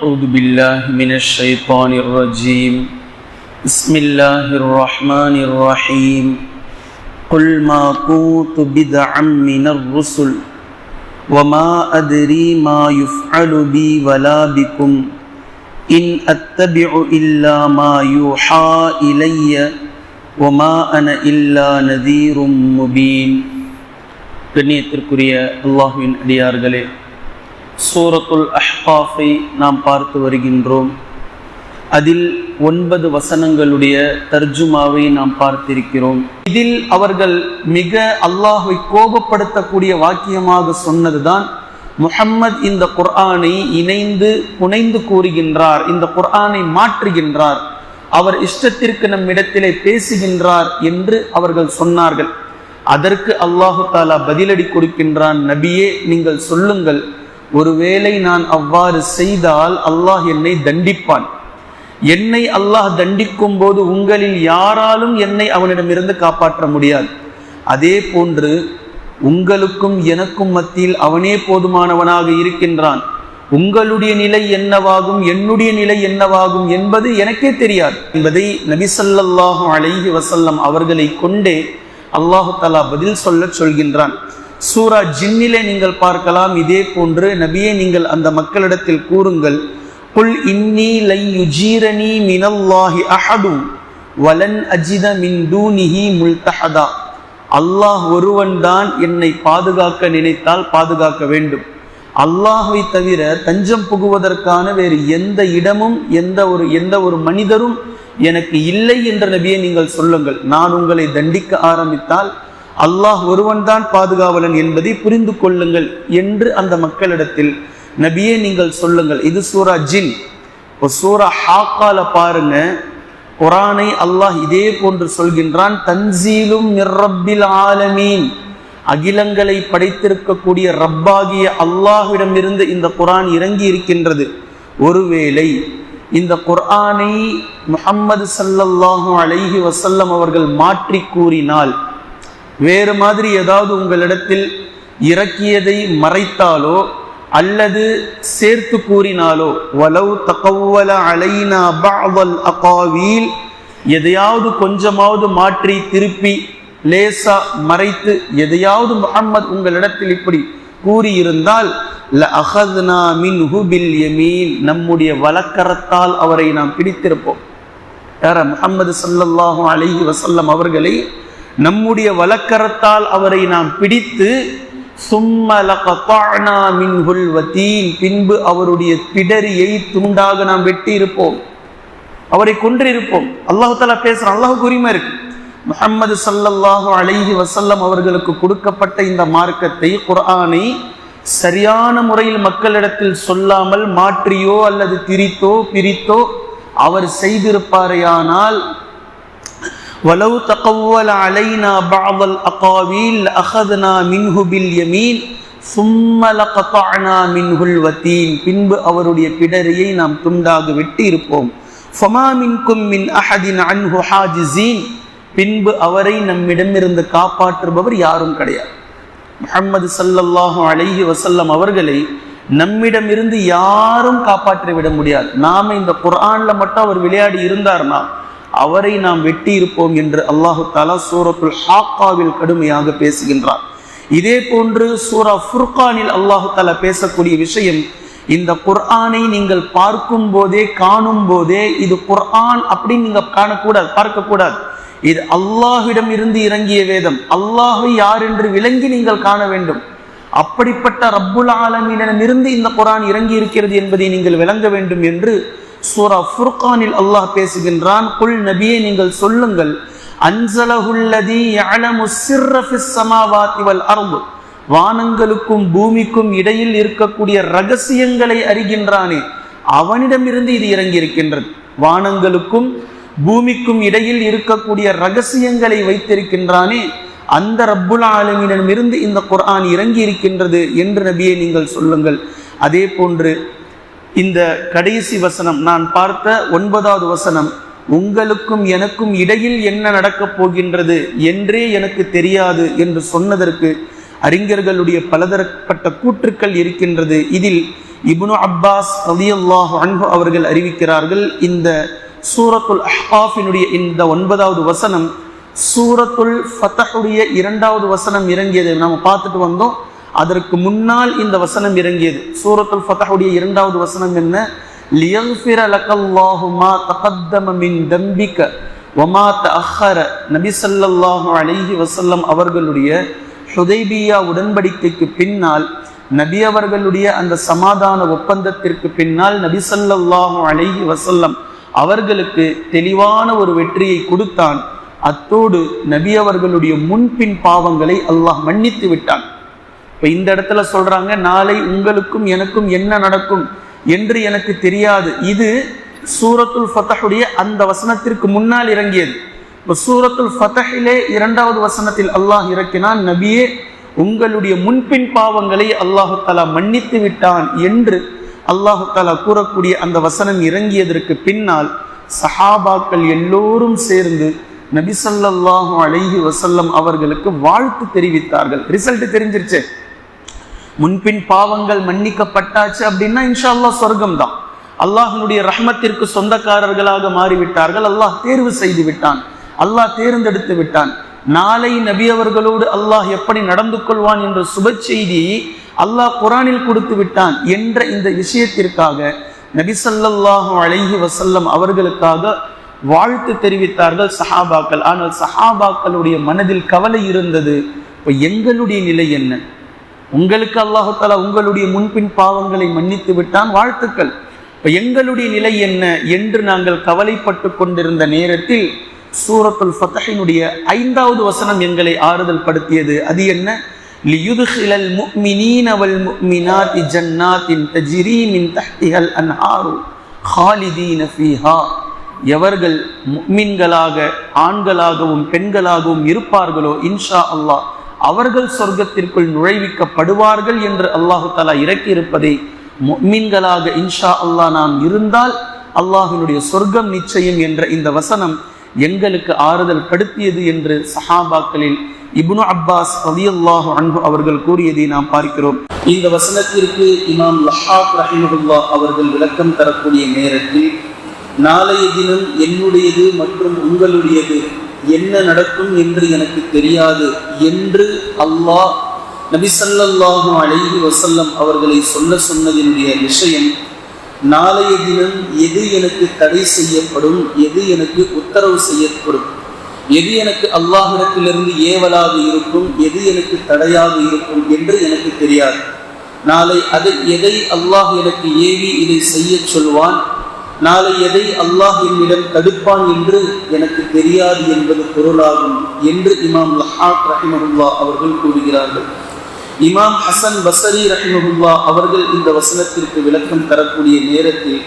أعوذ بالله من الشيطان الرجيم بسم الله الرحمن الرحيم قل ما كنت بدعا من الرسل وما أدري ما يفعل بي ولا بكم إن أتبع إلا ما يوحى إلي وما أنا إلا نذير مبين கண்ணியத்திற்குரிய அல்லாஹுவின் அடியார்களே சூரத்துல் அஹ்காஃபை நாம் பார்த்து வருகின்றோம். அதில் ஒன்பது வசனங்களுடைய தர்ஜுமாவை நாம் பார்த்திருக்கிறோம். இதில் அவர்கள் மிக அல்லாஹை கோபப்படுத்தக்கூடிய வாக்கியமாக சொன்னதுதான் முஹம்மத் இந்த குர்ஆனை இணைந்து புனைந்து கூறுகின்றார் இந்த குர்ஆனை மாற்றுகின்றார் அவர் இஷ்டத்திற்கு நம்மிடத்திலே பேசுகின்றார் என்று அவர்கள் சொன்னார்கள். அதற்கு அல்லாஹு தாலா பதிலடி கொடுக்கின்றான் நபியே நீங்கள் சொல்லுங்கள் ஒருவேளை நான் அவ்வாறு செய்தால் அல்லாஹ் என்னை தண்டிப்பான். என்னை அல்லாஹ் தண்டிக்கும் போது உங்களில் யாராலும் என்னை அவனிடமிருந்து காப்பாற்ற முடியாது. அதே போன்று உங்களுக்கும் எனக்கும் மத்தியில் அவனே போதுமானவனாக இருக்கின்றான். உங்களுடைய நிலை என்னவாகும் என்னுடைய நிலை என்னவாகும் என்பது எனக்கே தெரியாது. என்பதை நபிசல்லாஹு அலைஹி வசல்லம் அவர்களை கொண்டே அல்லாஹு தலா பதில் சொல்ல சொல்கின்றான். சூரா ஜின்னிலே நீங்கள் பார்க்கலாம் இதே போன்று நபியை நீங்கள் அந்த மக்களிடத்தில் கூறுங்கள் புல் இன்னி லை யுஜீரணி மினல்லாஹி அஹடு வலன் அஜித மின் தூனிஹி முல்தஹதா. அல்லாஹ் ஒருவன் தான் என்னை பாதுகாக்க நினைத்தால் பாதுகாக்க வேண்டும். அல்லாஹை தவிர தஞ்சம் புகுவதற்கான வேறு எந்த இடமும் எந்த ஒரு எந்த ஒரு மனிதரும் எனக்கு இல்லை என்ற நபியை நீங்கள் சொல்லுங்கள். நான் உங்களை தண்டிக்க ஆரம்பித்தால் அல்லாஹ் ஒருவன் தான் பாதுகாவலன் என்பதை புரிந்து கொள்ளுங்கள் என்று அந்த மக்களிடத்தில் நபியே நீங்கள் சொல்லுங்கள். இது சூரா ஜின். சூரா ஹாக்கால பாருங்க. குரானை அல்லாஹ் இதே போன்று சொல்கின்றான் தன்சீலும் நிர்ரப்பில் ஆலமீன். அகிலங்களை படைத்திருக்கக்கூடிய ரப்பாகிய அல்லாஹ்விடமிருந்து இந்த குரான் இறங்கி இருக்கின்றது. ஒருவேளை இந்த குர்ஆனை முகம்மது சல்லல்லாஹு அலைஹி வசல்லம் அவர்கள் மாற்றி கூறினால் வேறு மாதிரி ஏதாவது உங்களிடத்தில் இறக்கியதை மறைத்தாலோ அல்லது சேர்த்து கூறினாலோ வலவு தகவல அலைனா பாவல் அகாவீல் எதையாவது கொஞ்சமாவது மாற்றி திருப்பி லேசா மறைத்து எதையாவது முகம்மது உங்களிடத்தில் இப்படி கூறியிருந்தால் நம்முடைய வழக்கரத்தால் அவரை நாம் பிடித்திருப்போம். யார முகமது சல்லாஹூ அலி வசல்லம் அவர்களை நம்முடைய வழக்கரத்தால் அவரை நாம் பிடித்து பின்பு அவருடைய பிடரியை துண்டாக நாம் வெட்டி இருப்போம் அவரை கொன்றிருப்போம். அல்லாஹு தாலா அல்லாஹுக்கு உரிமை இருக்கு. முகமது சல்லல்லாஹு அலைஹி வசல்லம் அவர்களுக்கு கொடுக்கப்பட்ட இந்த மார்க்கத்தை குரானை சரியான முறையில் மக்களிடத்தில் சொல்லாமல் மாற்றியோ அல்லது திரித்தோ பிரித்தோ அவர் செய்திருப்பாரையானால் வலவு علينا அலைனா பாவல் அகாவில் منه باليمين ثم لقطعنا மின்ஹுல் الوتين பின்பு அவருடைய பிடரியை நாம் துண்டாக வெட்டி இருப்போம் فما منكم من அஹதின் عنه حاجزين பின்பு அவரை நம்மிடமிருந்து காப்பாற்றுபவர் யாரும் கிடையாது. முகம்மது சல்லல்லாஹு அலைஹி வசல்லம் அவர்களை நம்மிடமிருந்து யாரும் காப்பாற்றி விட முடியாது. நாம இந்த குரான்ல மட்டும் அவர் விளையாடி இருந்தார்னா அவரை நாம் வெட்டி இருப்போம் என்று அல்லாஹு தாலா சூரத்துல் ஹாக்காவில் கடுமையாக பேசுகின்றார். இதே போன்று சூரா ஃபுர்கானில் அல்லாஹு தாலா பேசக்கூடிய விஷயம் இந்த குர்ஆனை நீங்கள் பார்க்கும் போதே காணும் போதே இது குர்ஆன் அப்படின்னு நீங்க காணக்கூடாது பார்க்கக்கூடாது. இது அல்லாஹ்விடம் இருந்து இறங்கிய வேதம் அல்லாஹை யார் என்று விளங்கி நீங்கள் காண வேண்டும். அப்படிப்பட்ட ரப்புல் ஆலமீனிடமிருந்து இந்த குரான் இறங்கி இருக்கிறது என்பதை நீங்கள் விளங்க வேண்டும் என்று சூரா ஃபுர்கானில் அல்லாஹ் பேசுகின்றான் குல் நபியை நீங்கள் சொல்லுங்கள் அன்சலஹுல்லதி யஅலமு சிர்ர ஃபிஸ் ஸமாவாதி வல் அர்து வானங்களுக்கும் பூமிக்கும் இடையில் இருக்கக்கூடிய ரகசியங்களை அறிகின்றானே அவனிடமிருந்து இது இறங்கி இருக்கின்றது வானங்களுக்கும் பூமிக்கும் இடையில் இருக்கக்கூடிய ரகசியங்களை வைத்திருக்கின்றானே அந்த ரப்புல் ஆலமிடமிருந்து இந்த குர்ஆன் இறங்கி இருக்கின்றது என்று நபியை நீங்கள் சொல்லுங்கள் அதே போன்று இந்த கடைசி வசனம் நான் பார்த்த ஒன்பதாவது வசனம் உங்களுக்கும் எனக்கும் இடையில் என்ன நடக்கப் போகின்றது என்றே எனக்கு தெரியாது என்று சொன்னதற்கு அறிஞர்களுடைய பலதரப்பட்ட கூற்றுக்கள் இருக்கின்றது. இதில் இபுனு அப்பாஸ் ரலியல்லாஹு அன்பு அவர்கள் அறிவிக்கிறார்கள் இந்த சூரத்துல் அஹ்காஃபினுடைய இந்த ஒன்பதாவது வசனம் சூரத்துல் ஃபத்தஹுடைய இரண்டாவது வசனம் இறங்கியதை நம்ம பார்த்துட்டு வந்தோம். அதற்கு முன்னால் இந்த வசனம் இறங்கியது. சூரத்துல் ஃபதஹுடைய இரண்டாவது வசனம் என்ன? லியஃபிர லக்கல்லாஹு மா தகத்தம மின் தம்பிக வமா தஅஹர. நபி ஸல்லல்லாஹு அலைஹி வசல்லம் அவர்களுடைய ஹுதைபியா உடன்படிக்கைக்கு பின்னால் நபி அவர்களுடைய அந்த சமாதான ஒப்பந்தத்திற்கு பின்னால் நபி அழகி அலைஹி அவர்களுக்கு தெளிவான ஒரு வெற்றியை கொடுத்தான். அத்தோடு நபி அவர்களுடைய முன்பின் பாவங்களை அல்லாஹ் மன்னித்து விட்டான். இப்ப இந்த இடத்துல சொல்றாங்க நாளை உங்களுக்கும் எனக்கும் என்ன நடக்கும் என்று எனக்கு தெரியாது. இது சூரத்துல் ஃபத்தஹுடைய அந்த வசனத்திற்கு முன்னால் இறங்கியது. இப்போ சூரத்துல் ஃபத்தஹிலே இரண்டாவது வசனத்தில் அல்லாஹ் இறக்கினான் நபியே உங்களுடைய முன்பின் பாவங்களை அல்லாஹு தலா மன்னித்து விட்டான் என்று அல்லாஹு தலா கூறக்கூடிய அந்த வசனம் இறங்கியதற்கு பின்னால் சஹாபாக்கள் எல்லோரும் சேர்ந்து நபி ஸல்லல்லாஹு அலைஹி வசல்லம் அவர்களுக்கு வாழ்த்து தெரிவித்தார்கள். ரிசல்ட் தெரிஞ்சிருச்சு. முன்பின் பாவங்கள் மன்னிக்கப்பட்டாச்சு அப்படின்னா இன்ஷா அல்லாஹ் சொர்க்கம் தான் அல்லாஹினுடைய ரஹ்மத்திற்கு சொந்தக்காரர்களாக மாறிவிட்டார்கள். அல்லாஹ் தேர்வு செய்து விட்டான். அல்லாஹ் தேர்ந்தெடுத்து விட்டான். நாளை நபி அவர்களோடு அல்லாஹ் எப்படி நடந்து கொள்வான் என்ற சுப செய்தியை அல்லாஹ் குரானில் கொடுத்து விட்டான் என்ற இந்த விஷயத்திற்காக நபிசல்லாஹு அழகி வசல்லம் அவர்களுக்காக வாழ்த்து தெரிவித்தார்கள் சஹாபாக்கள். ஆனால் சஹாபாக்களுடைய மனதில் கவலை இருந்தது. இப்போ எங்களுடைய நிலை என்ன? உங்களுக்கு அல்லாஹால உங்களுடைய முன்பின் பாவங்களை மன்னித்து விட்டான் வாழ்த்துக்கள். இப்போ எங்களுடைய நிலை என்ன என்று நாங்கள் கவலைப்பட்டு கொண்டிருந்த நேரத்தில் சூரத்துல் ஃபத்தஹினுடைய ஐந்தாவது வசனம் எங்களை ஆறுதல் படுத்தியது. அது என்ன? லியுதுஹிலல் முக்மினீன் அவல் முக்மினாத் இஜன்னாத்தின் தஜிரீமின் தஹ்திஹல் அன்ஹாரு ஹாலிதீன ஃபீஹா. எவர்கள் முக்மின்களாக ஆண்களாகவும் பெண்களாகவும் இருப்பார்களோ இன்ஷா அல்லாஹ் அவர்கள் சொர்க்கத்திற்குள் நுழைவிக்கப்படுவார்கள் என்று அல்லாஹு தலா இறக்கியிருப்பதை மீன்களாக இன்ஷா அல்லாஹ் நாம் இருந்தால் அல்லாஹினுடைய சொர்க்கம் நிச்சயம் என்ற இந்த வசனம் எங்களுக்கு ஆறுதல் படுத்தியது என்று சஹாபாக்களில் இப்னு அப்பாஸ் ரலியல்லாஹு அன்பு அவர்கள் கூறியதை நாம் பார்க்கிறோம். இந்த வசனத்திற்கு இமாம் லஹாக் ரஹிமுல்லா அவர்கள் விளக்கம் தரக்கூடிய நேரத்தில் நாளைய தினம் என்னுடையது மற்றும் உங்களுடையது என்ன நடக்கும் என்று எனக்கு தெரியாது என்று அல்லாஹ் நபிசல்லாஹும் அழகி வசல்லம் அவர்களை சொல்ல சொன்னதினுடைய விஷயம் நாளைய தினம் எது எனக்கு தடை செய்யப்படும் எது எனக்கு உத்தரவு செய்யப்படும் எது எனக்கு அல்லாஹிடத்திலிருந்து ஏவலாக இருக்கும் எது எனக்கு தடையாக இருக்கும் என்று எனக்கு தெரியாது. நாளை அதை எதை அல்லாஹ் எனக்கு ஏவி இதை செய்ய சொல்வான்? நாளை எதை அல்லாஹ் என்னிடம் தடுப்பான் என்று எனக்கு தெரியாது என்பது பொருளாகும் என்று இமாம் லஹாத் ரஹிமஹுல்லா அவர்கள் கூறுகிறார்கள். இமாம் ஹசன் பசரி ரஹிமஹுல்லா அவர்கள் இந்த வசனத்திற்கு விளக்கம் தரக்கூடிய நேரத்தில்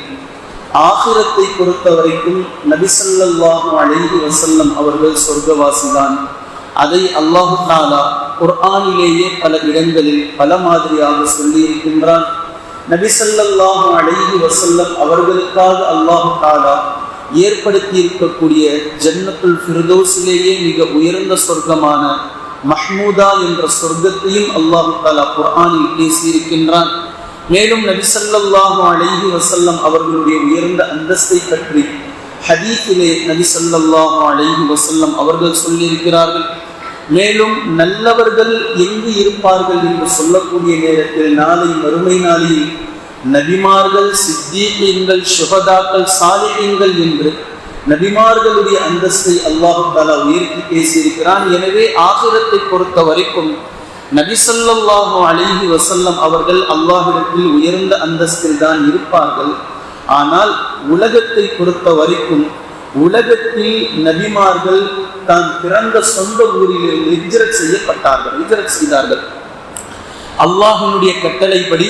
ஆகிரத்தை பொறுத்த வரைக்கும் நபிசல்லாஹு அலைஹி வசல்லம் அவர்கள் சொர்க்கவாசிதான். அதை அல்லாஹு தாலா குர்ஆனிலேயே பல இடங்களில் பல மாதிரியாக சொல்லியிருக்கின்றான். நபிசல்லாஹு அழகி வசல்லம் அவர்களுக்காக அல்லாஹு தாலா ஏற்படுத்தி இருக்கக்கூடிய ஜன்னத்துல் ஃபிர்தோஸிலேயே மிக உயர்ந்த சொர்க்கமான மஹ்மூதா என்ற சொர்க்கத்தையும் அல்லாஹு தாலா குர்ஆனில் பேசியிருக்கின்றான். மேலும் நபிசல்லாஹு அழகி வசல்லம் அவர்களுடைய உயர்ந்த அந்தஸ்தை பற்றி ஹதீஃபிலே நபிசல்லாஹு அழகி வசல்லம் அவர்கள் சொல்லியிருக்கிறார்கள். மேலும் நல்லவர்கள் எங்கு இருப்பார்கள் என்று சொல்லக்கூடிய நேரத்தில் நாளை மறுமை நாளில் நபிமார்கள் சித்தீகங்கள் சுகதாக்கள் சாலிகங்கள் என்று நபிமார்களுடைய அந்தஸ்தை அல்லாஹு தாலா உயர்த்தி பேசியிருக்கிறான். எனவே ஆகிரத்தை பொறுத்த வரைக்கும் நபிசல்லாஹு அலிஹி வசல்லம் அவர்கள் அல்லாஹிடத்தில் உயர்ந்த அந்தஸ்தில் தான் இருப்பார்கள். ஆனால் உலகத்தை பொறுத்த வரைக்கும் உலகத்தில் நபிமார்கள் தான் பிறந்த சொந்த ஊரிலிருந்து இஜரத் செய்யப்பட்டார்கள் இஜரத் செய்தார்கள். அல்லாஹனுடைய கட்டளைப்படி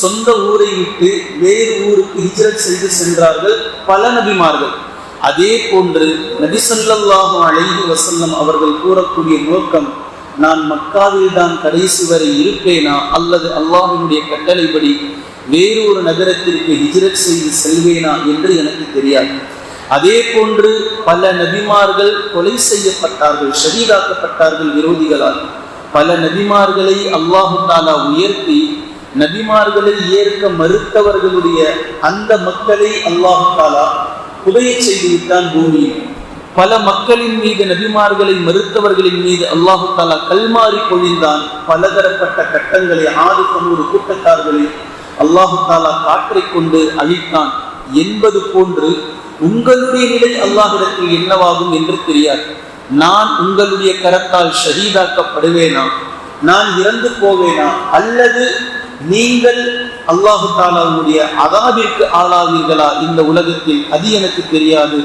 சொந்த ஊரை விட்டு வேறு ஊருக்கு ஹிஜரத் செய்து சென்றார்கள் பல நபிமார்கள். அதே போன்று நபிசல்லாஹு அலைஹி வசல்லம் அவர்கள் கூறக்கூடிய நோக்கம் நான் மக்காவில் தான் கடைசி வரை இருப்பேனா? அல்லது அல்லாஹினுடைய கட்டளைப்படி வேறு ஒரு நகரத்திற்கு ஹிஜரத் செய்து செல்வேனா என்று எனக்கு தெரியாது. அதே போன்று பல நபிமார்கள் கொலை செய்யப்பட்டார்கள் ஷரீதாக்கப்பட்டார்கள் விரோதிகளால். பல நபிமார்களை அல்லாஹு தாலா உயர்த்தி நபிமார்களை ஏற்க மறுத்தவர்களுடைய அந்த மக்களை அல்லாஹு தாலா புதைய செய்துவிட்டான் பூமியில். பல மக்களின் மீது நபிமார்களை மறுத்தவர்களின் மீது அல்லாஹு தாலா கல்மாறி பொழிந்தான். பலதரப்பட்ட கட்டங்களை ஆறு தொண்ணூறு கூட்டத்தார்களை அல்லாஹு தாலா காற்றை கொண்டு அழித்தான். என்பது போன்று உங்களுடைய நிலை அல்லாஹிடத்தில் என்னவாகும் என்று தெரியாது. நான் உங்களுடைய கரத்தால் ஷஹீதாக்கப்படுவேனா? நான் இறந்து போவேனா? அல்லது நீங்கள் அல்லாஹு தாலாவுடைய அதாவிற்கு ஆளாவீர்களா? இந்த உலகத்தில் அது எனக்கு தெரியாது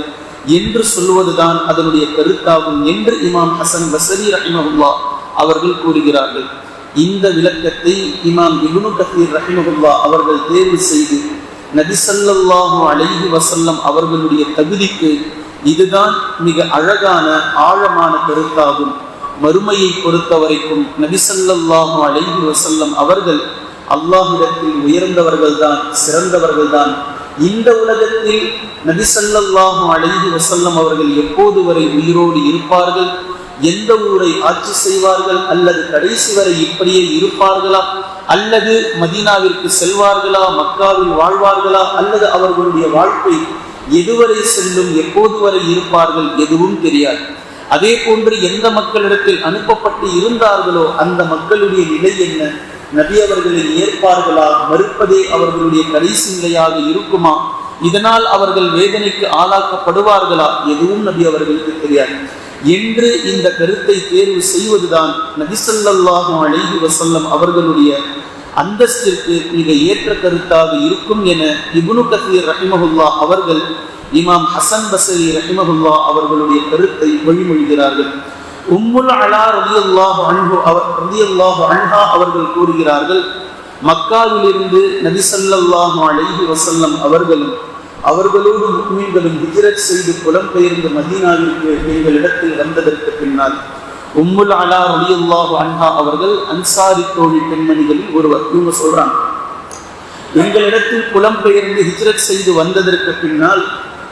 என்று சொல்வதுதான் அதனுடைய கருத்தாகும் என்று இமாம் ஹசன் வசரி ரஹிமகுல்லா அவர்கள் கூறுகிறார்கள். இந்த விளக்கத்தை இமாம் இபுனு கபீர் ரஹிமகுல்லா அவர்கள் தேர்வு செய்து நபிசல்லாஹு அலைஹி வசல்லம் அவர்களுடைய தகுதிக்கு இதுதான் மிக அழகான ஆழமான கருத்தாகும். மறுமையை பொறுத்த வரைக்கும் நபிசல்லாஹு அலைஹி வசல்லம் அவர்கள் அல்லாஹிடத்தில் உயர்ந்தவர்கள் தான் சிறந்தவர்கள் தான் இந்த உலகத்தில் நபிசல்லாஹு அலைஹி வசல்லம் அவர்கள் எப்போது வரை உயிரோடு இருப்பார்கள்? எந்த ஊரை ஆட்சி செய்வார்கள்? அல்லது கடைசி வரை இப்படியே இருப்பார்களா? அல்லது மதீனாவிற்கு செல்வார்களா மக்காவில் வாழ்வார்களா அல்லது அவர்களுடைய வாழ்க்கை எதுவரை செல்லும் எப்போது வரை இருப்பார்கள் எதுவும் தெரியாது. அதே போன்று எந்த மக்களிடத்தில் அனுப்பப்பட்டு இருந்தார்களோ அந்த மக்களுடைய நிலை என்ன? நபி அவர்களை ஏற்பார்களா? மறுப்பதே அவர்களுடைய கடைசி நிலையாக இருக்குமா? இதனால் அவர்கள் வேதனைக்கு ஆளாக்கப்படுவார்களா? எதுவும் நபி அவர்களுக்கு தெரியாது. என்று இந்த கருத்தை தேர்வு செய்வதுதான் நபிசல்லாஹும் அழகி வசல்லம் அவர்களுடைய அந்தஸ்திற்கு மிக ஏற்ற கருத்தாக இருக்கும் என இபுனு கசீர் ரஹிமஹுல்லா அவர்கள் இமாம் ஹசன் பசரி ரஹிமஹுல்லா அவர்களுடைய கருத்தை வழிமொழிகிறார்கள். உம்முல் அலா ரதியுல்லாஹு அன்ஹு அவர் ரதியுல்லாஹு அன்ஹா அவர்கள் கூறுகிறார்கள் மக்காவிலிருந்து நபிசல்லாஹு அழகி வசல்லம் அவர்களும் அவர்களோடு முக்மீன்களும் ஹிஜரத் செய்து புலம்பெயர்ந்த மதீனாவிற்கு எங்களிடத்தில் வந்ததற்கு பின்னால் உம்முல் அலா ரலியல்லாஹு அன்ஹா அவர்கள் அன்சாரி தோழி பெண்மணிகளில் ஒருவர் இவங்க சொல்றாங்க எங்களிடத்தில் புலம்பெயர்ந்து ஹிஜ்ரத் செய்து வந்ததற்கு பின்னால்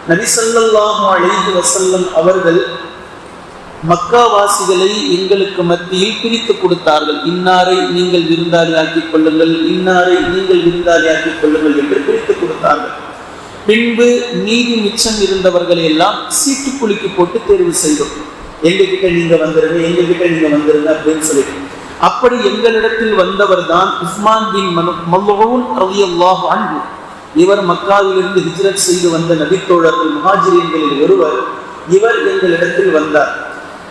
நபிசல்லாஹு அழைந்து வசல்லம் அவர்கள் மக்காவாசிகளை எங்களுக்கு மத்தியில் பிரித்து கொடுத்தார்கள். இன்னாரை நீங்கள் விருந்தாளி ஆக்கிக் கொள்ளுங்கள் இன்னாரை நீங்கள் விருந்தாளி ஆக்கிக் கொள்ளுங்கள் என்று பிரித்து கொடுத்தார்கள். பின்பு நீதி மிச்சம் இருந்தவர்களை எல்லாம் சீட்டு குலுக்கி போட்டு தேர்வு செய்தோம். எங்ககிட்ட நீங்க வந்துருங்க எங்ககிட்ட நீங்க வந்துருங்க அப்படின்னு சொல்லி. அப்படி எங்களிடத்தில் வந்தவர் தான் உஸ்மான் பின் மல்லூன் ரலியல்லாஹு அன்பு இவர் மக்காவிலிருந்து ஹிஜ்ரத் செய்து வந்த நபித்தோழர்கள் முஹாஜிரியன்களில் ஒருவர் இவர் எங்களிடத்தில் வந்தார்.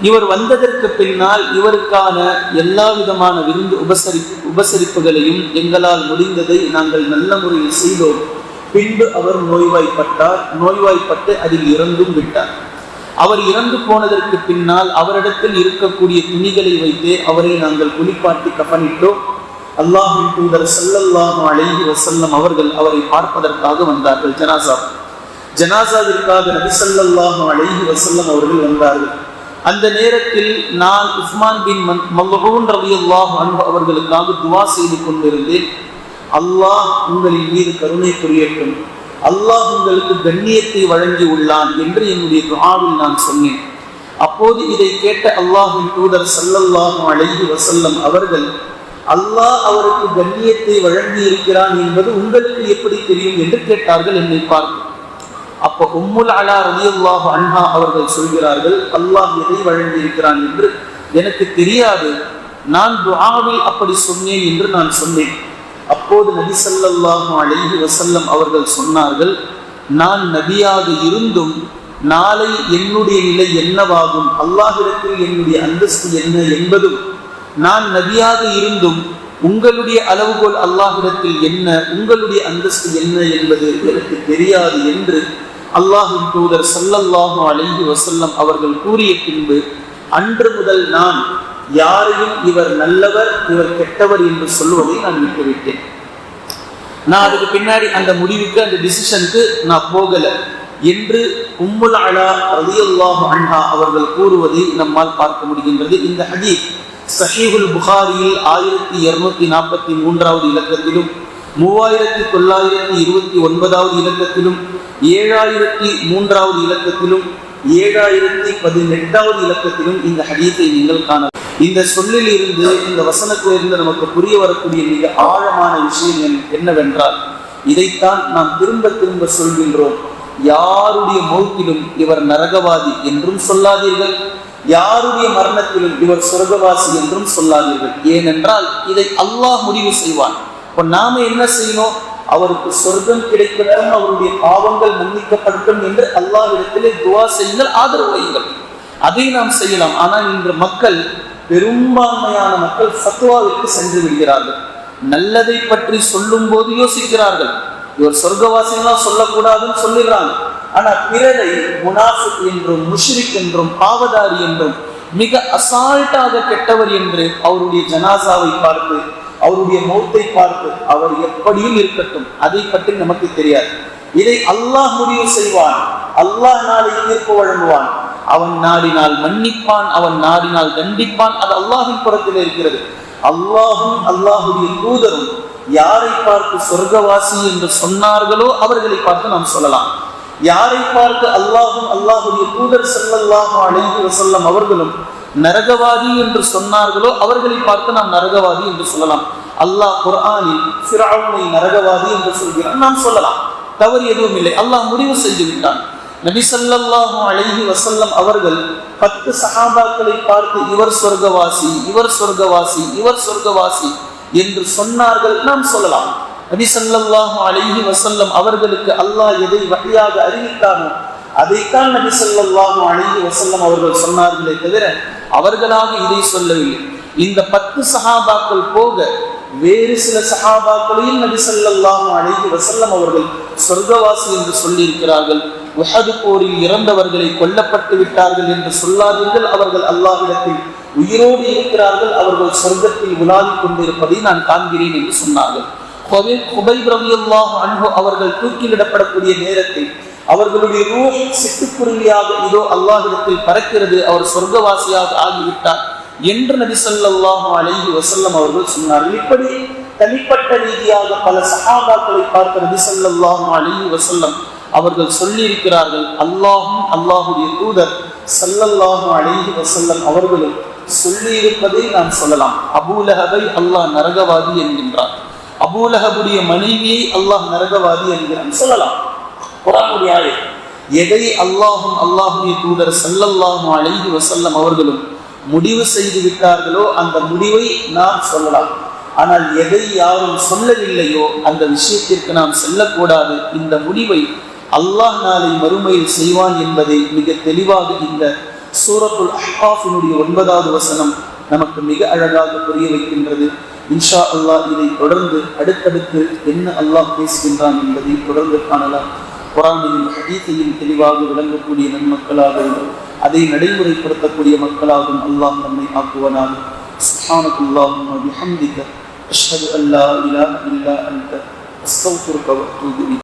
இவர் வந்ததற்கு பின்னால் இவருக்கான எல்லா விதமான விருந்து உபசரி உபசரிப்புகளையும் எங்களால் முடிந்ததை நாங்கள் நல்ல முறையில் செய்தோம். பின்பு அவர் நோய்வாய்ப்பட்டார். நோய்வாய்ப்பட்டு அதில் இறந்தும் விட்டார். அவர் இறந்து போனதற்கு பின்னால் அவரிடத்தில் இருக்கக்கூடிய துணிகளை வைத்து அவரை நாங்கள் குளிப்பாட்டி கப்பனிட்டோம் அல்லாஹின் தூதர் சல்லல்லாஹு அலைஹி வசல்லம் அவர்கள் அவரை பார்ப்பதற்காக வந்தார்கள். ஜனாசா ஜனாசாவிற்காக நபி சல்லல்லாஹு அலைஹி வசல்லம் அவர்கள் வந்தார்கள். அந்த நேரத்தில் நான் உஸ்மான் பின் மல்லூன் ரவி அல்லாஹ் அவர்களுக்காக துவா செய்து கொண்டிருந்தேன். அல்லாஹ் உங்களின் மீது கருணை புரியட்டும். அல்லாஹ் உங்களுக்கு கண்ணியத்தை வழங்கி உள்ளான் என்று என்னுடைய துவாவில் நான் சொன்னேன். அப்போது இதை கேட்ட அல்லாஹின் தூதர் சல்லல்லாஹு அழகி வசல்லம் அவர்கள் அல்லாஹ் அவருக்கு கண்ணியத்தை வழங்கி இருக்கிறான் என்பது உங்களுக்கு எப்படி தெரியும்? என்று கேட்டார்கள் என்னை பார்த்து. அப்போ உம்முல் அலா ரலியல்லாஹு அன்ஹா அவர்கள் சொல்கிறார்கள் அல்லாஹ் எதை வழங்கியிருக்கிறான் என்று எனக்கு தெரியாது. நான் துஆவில் அப்படி சொன்னேன் என்று நான் சொன்னேன். அப்போது நபி சல்லல்லாஹு அலைஹி வசல்லம் அவர்கள் சொன்னார்கள் நான் நபியாக இருந்தும் நாளை என்னுடைய நிலை என்னவாகும்? அல்லாஹிடத்தில் என்னுடைய அந்தஸ்து என்ன என்பதும் நான் நபியாக இருந்தும் உங்களுடைய அளவுகோல் அல்லாஹிடத்தில் என்ன உங்களுடைய அந்தஸ்து என்ன என்பது எனக்கு தெரியாது என்று அல்லாஹின் தூதர் சல்லல்லாஹு அலைஹி வசல்லம் அவர்கள் கூறிய பின்பு அன்று முதல் நான் யாரையும் இவர் நல்லவர் இவர் கெட்டவர் என்று சொல்லுவதை நான் விட்டுவிட்டேன். நான் அதுக்கு பின்னாடி அந்த முடிவுக்கு அந்த டிசிஷனுக்கு நான் போகலை. என்று உம்முல் அலா ரலியல்லாஹு அன்ஹா அவர்கள் கூறுவதை நம்மால் பார்க்க முடிகின்றது. இந்த ஹதீஸ் சஹீஹுல் புகாரியில் ஆயிரத்தி இருநூத்தி நாற்பத்தி மூன்றாவது இலக்கத்திலும் மூவாயிரத்தி தொள்ளாயிரத்தி இருபத்தி ஒன்பதாவது இலக்கத்திலும் ஏழாயிரத்தி மூன்றாவது இலக்கத்திலும் ஏழாயிரத்தி பதினெட்டாவது இலக்கத்திலும் இந்த ஹதீஸை நீங்கள் காணலாம். இந்த சொல்லில் இருந்து இந்த வசனத்திலிருந்து நமக்கு புரிய வரக்கூடிய மிக ஆழமான விஷயம் என்னவென்றால் இதைத்தான் நாம் திரும்ப திரும்ப சொல்கின்றோம். யாருடைய மௌத்திலும் இவர் நரகவாதி என்றும் சொல்லாதீர்கள். யாருடைய மரணத்திலும் இவர் சொர்க்கவாசி என்றும் சொல்லாதீர்கள். ஏனென்றால் இதை அல்லாஹ் முடிவு செய்வான். இப்போ நாம என்ன செய்யணும்? அவருக்கு சொர்க்கம் கிடைக்கட்டும் அவருடைய பாவங்கள் மன்னிக்கப்படட்டும் என்று அல்லாஹிடத்திலே துவா செய்யுங்கள் ஆதரவு வையுங்கள். அதை நாம் செய்யலாம். ஆனால் இன்று மக்கள் பெரும்பான்மையான மக்கள் ஃபத்வாவிற்கு சென்று விடுகிறார்கள். நல்லதை பற்றி சொல்லும் போது யோசிக்கிறார்கள். இவர் சொர்க்கவாசிகளாம் சொல்லக்கூடாதுன்னு சொல்லிடுறாங்க. ஆனா பிறரை முனாஃபிக் என்றும் முஷ்ரிக் என்றும் பாவதாரி என்றும் மிக அசால்ட்டாக கெட்டவர் என்று அவருடைய ஜனாசாவை பார்த்து அவருடைய மௌத்தை பார்த்து அவர் எப்படியும் இருக்கட்டும். அதை பற்றி நமக்கு தெரியாது. இதை அல்லாஹ் முடிவு செய்வான். அல்லாஹ் நாளை தீர்ப்பு வழங்குவான். அவன் நாடினால் மன்னிப்பான் அவன் நாடினால் தண்டிப்பான். அது அல்லாஹின் புறத்தில் இருக்கிறது. அல்லாஹும் அல்லாஹுடைய தூதரும் யாரை பார்த்து சொர்க்கவாசி என்று சொன்னார்களோ அவர்களை பார்த்து நாம் சொல்லலாம். யாரை பார்த்து அல்லாஹும் அல்லாஹுடைய தூதர் ஸல்லல்லாஹு அலைஹி செல்லும் அவர்களும் நரகவாதி என்று சொன்னார்களோ அவர்களை பார்த்து நாம் நரகவாதி என்று சொல்லலாம். அல்லாஹ் குர்ஆனில் சிறாவுனை நரகவாதி என்று சொல்கிறான். நாம் சொல்லலாம். தவறு எதுவும் இல்லை. அல்லாஹ் முடிவு செய்து விட்டான் நபிசல்லாஹு அழகி வசல்லம் அவர்கள் பத்து சஹாபாக்களை பார்த்து இவர் சொர்க்கவாசி இவர் சொர்க்கவாசி இவர் சொர்க்கவாசி என்று சொன்னார்கள் நாம் சொல்லலாம். நபி ஸல்லல்லாஹு அலைஹி வசல்லம் அவர்களுக்கு அல்லாஹ் எதை வழியாக அறிவித்தானோ அதைத்தான் நபி ஸல்லல்லாஹு அலைஹி வசல்லம் அவர்கள் சொன்னார்களே தவிர அவர்களாக இதை சொல்லவில்லை. இந்த பத்து சகாபாக்கள் போக வேறு சில சகாபாக்களையும் நபி அழகி வசல்லம் அவர்கள் சொர்க்கவாசி என்று சொல்லியிருக்கிறார்கள். உஹது போரில் இறந்தவர்களை கொல்லப்பட்டு விட்டார்கள் என்று சொல்லாதீர்கள். அவர்கள் அல்லாஹிடத்தில் உயிரோடு இருக்கிறார்கள். அவர்கள் சொர்க்கத்தில் உலாவிக் கொண்டிருப்பதை நான் காண்கிறேன் என்று சொன்னார்கள். ஹுபை- அவர்கள் தூக்கிலிடப்படக்கூடிய நேரத்தில் அவர்களுடைய ரூஹ் சிட்டுக்குருவியாக இதோ அல்லாஹிடத்தில் பறக்கிறது. அவர் சொர்க்கவாசியாக ஆகிவிட்டார் என்று நபி சொல்லாஹு அலஹி வசல்லம் அவர்கள் சொன்னார்கள். இப்படி தனிப்பட்ட ரீதியாக பல சகாபாக்களை பார்த்த நபி சொல்லாஹு அலஹி வசல்லம் அவர்கள் சொல்லியிருக்கிறார்கள் அல்லாஹும் அல்லாஹுடைய தூதர் சல்லல்லாஹும் அழகி வசல்லம் அவர்களும் சொல்லியிருப்பதை நாம் சொல்லலாம். அபூலஹபை அல்லாஹ் நரகவாதி என்கின்றார் அபூலஹபுடைய மனைவியை அல்லாஹ் நரகவாதி என்கிறான். சொல்லலாம். குரானுடைய ஆயத். எதை அல்லாஹும் அல்லாஹுடைய தூதர் சல்லல்லாஹும் அழகி வசல்லம் அவர்களும் முடிவு செய்து விட்டார்களோ அந்த முடிவை நாம் சொல்லலாம். ஆனால் எதை யாரும் சொல்லவில்லையோ அந்த விஷயத்திற்கு நாம் செல்லக்கூடாது. இந்த முடிவை அல்லாஹ் நாளை மறுமையில் செய்வான் என்பதை மிக தெளிவாக இந்த சூரத்துல் அஹ்காஃபினுடைய ஒன்பதாவது வசனம் நமக்கு மிக அழகாக புரிய வைக்கின்றது இன்ஷா அல்லாஹ் இதை தொடர்ந்து அடுத்தடுத்து என்ன அல்லாஹ் பேசுகின்றான் என்பதை தொடர்ந்து காணலாம் குரானையும் ஹதீஸையும் தெளிவாக விளங்கக்கூடிய நன்மக்களாகவும் அதை நடைமுறைப்படுத்தக்கூடிய மக்களாகவும் அல்லாஹ் நம்மை ஆக்குவனாக سبحانك اللهم وبحمدك أشهد أن لا إله إلا أنت أستغفرك وأتوب إليك